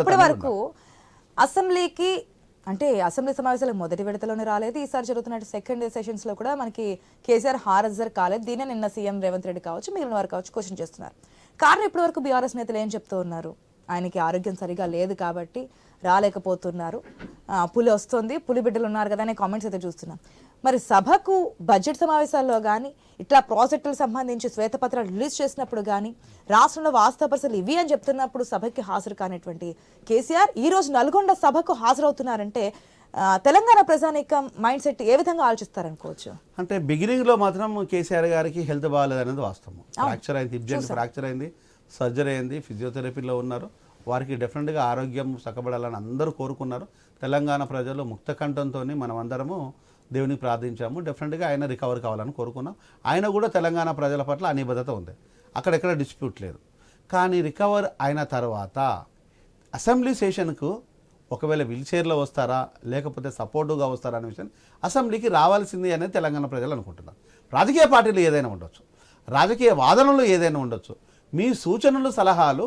ఇప్పటి వరకు అసెంబ్లీకి అంటే అసెంబ్లీ సమావేశాలు మొదటి విడతలోనే రాలేదు. ఈసారి జరుగుతున్న సెకండ్ సెషన్స్లో కూడా మనకి కేసీఆర్ హారజర్ కాలేదు. దీనే నిన్న సీఎం రేవంత్ రెడ్డి కావచ్చు మిగిలిన వారు కావచ్చు క్వశ్చన్ చేస్తున్నారు. కారణం ఇప్పటి వరకు బీఆర్ఎస్ నేతలు ఏం చెప్తూ ఉన్నారు? ఆయనకి ఆరోగ్యం సరిగా లేదు కాబట్టి రాలేకపోతున్నారు. పులి వస్తుంది పులి బిడ్డలు ఉన్నారు కదా అనే కామెంట్స్ అయితే చూస్తున్నాం. మరి సభకు బడ్జెట్ సమావేశాల్లో కానీ ఇట్లా ప్రాజెక్టులకు సంబంధించి శ్వేతపత్రాలు రిలీజ్ చేసినప్పుడు కానీ రాష్ట్రంలో వాస్తవ పరిస్థితులు ఇవి అని చెప్తున్నప్పుడు సభకి హాజరు కానిటువంటి కేసీఆర్ ఈ రోజు నల్గొండ సభకు హాజరవుతున్నారంటే తెలంగాణ ప్రజానీకం మైండ్ సెట్ ఏ విధంగా ఆలోచిస్తారనుకోవచ్చు? అంటే బిగినింగ్లో మాత్రం కేసీఆర్ గారికి హెల్త్ బాగాలేదు అనేది వాస్తవం ఫ్రాక్చర్ అయింది ఫ్రాక్చర్ అయింది. సర్జరీ అయింది ఫిజియోథెరపీలో ఉన్నారు. వారికి డెఫినెట్గా ఆరోగ్యం చక్కబడాలని అందరూ కోరుకున్నారు. తెలంగాణ ప్రజలు ముక్త కంఠంతో మనం అందరము దేవునికి ప్రార్థించాము. డెఫినెట్గా ఆయన రికవర్ కావాలని కోరుకున్నాం. ఆయన కూడా తెలంగాణ ప్రజల పట్ల అనిబద్ధత ఉంది. అక్కడెక్కడ డిస్ప్యూట్ లేదు. కానీ రికవర్ అయిన తర్వాత అసెంబ్లీ సెషన్కు ఒకవేళ వీల్చైర్లో వస్తారా లేకపోతే సపోర్టుగా వస్తారా అనే విషయం అసెంబ్లీకి రావాల్సింది అనేది తెలంగాణ ప్రజలు అనుకుంటున్నారు. రాజకీయ పార్టీలు ఏదైనా ఉండొచ్చు. రాజకీయ వాదనలు ఏదైనా ఉండొచ్చు. మీ సూచనలు సలహాలు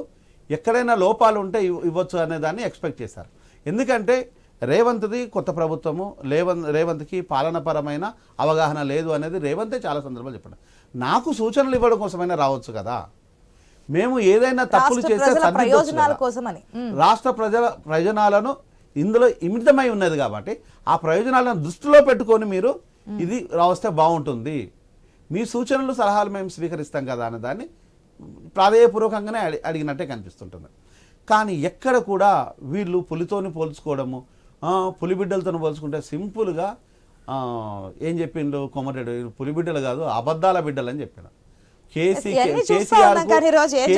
ఎక్కడైనా లోపాలు ఉంటే ఇవ్- ఇవ్వచ్చు అనే దాన్ని ఎక్స్పెక్ట్ చేశారు. ఎందుకంటే రేవంత్ది కొత్త ప్రభుత్వము రేవంత్ రేవంత్కి పాలనపరమైన అవగాహన లేదు అనేది రేవంతే చాలా సందర్భాలు చెప్పాడు. నాకు సూచనలు ఇవ్వడం కోసమైనా రావచ్చు కదా? మేము ఏదైనా తప్పులు చేస్తే. రాష్ట్ర ప్రజల ప్రయోజనాలను ఇందులో ఇమితమై ఉన్నది కాబట్టి ఆ ప్రయోజనాలను దృష్టిలో పెట్టుకొని మీరు ఇది వస్తే బాగుంటుంది. మీ సూచనలు సలహాలు మేము స్వీకరిస్తాం కదా అనే దాన్ని ప్రాధేయపూర్వకంగానే అడి అడిగినట్టే కనిపిస్తుంటుంది. కానీ ఎక్కడ కూడా వీళ్ళు పులితోని పోల్చుకోవడము ఆ, పులి బిడ్డలతో పోల్చుకుంటే సింపుల్గా ఏం చెప్పిండు కొమరెడ్డి పులి బిడ్డలు కాదు అబద్ధాల బిడ్డలు అని చూస్తా కేసీఆర్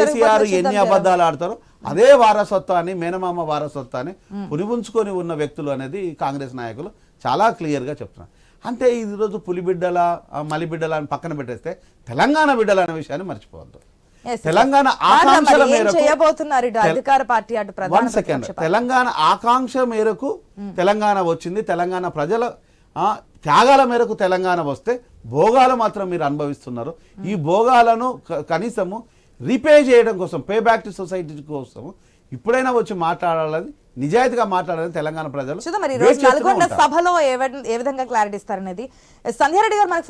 కేసీఆర్ ఎన్ని అబద్ధాలు ఆడతారో అదే వారసత్వాన్ని మేనమామ వారసత్వాన్ని పులిపుంచుకొని ఉన్న వ్యక్తులు అనేది కాంగ్రెస్ నాయకులు చాలా క్లియర్గా చెప్తున్నారు. అంటే ఈరోజు పులిబిడ్డల మలిబిడ్డల అని పక్కన పెట్టేస్తే తెలంగాణ బిడ్డల అనే విషయాన్ని మర్చిపోవద్దు. తెలంగాణ ఆకాంక్షల మేరకు చేయబోతున్నారు అధికార పార్టీ అటు ప్రధాన సెకండ్. తెలంగాణ ఆకాంక్ష మేరకు తెలంగాణ వచ్చింది. తెలంగాణ ప్రజల త్యాగాల మేరకు తెలంగాణ వస్తే భోగాలు మాత్రం మీరు అనుభవిస్తున్నారు. ఈ భోగాలను కనీసము రీపే చేయడం కోసం పే బ్యాక్ టు సొసైటీ కోసం ఇప్పుడైనా వచ్చి మాట్లాడాలని నిజాయితీగా మాట్లాడాలని తెలంగాణ ప్రజలు చూద్దాం మరి నల్గొండ. సభలో ఏ విధంగా క్లారిటీ ఇస్తారనేది? సంధ్యారెడ్డి గారు మనకు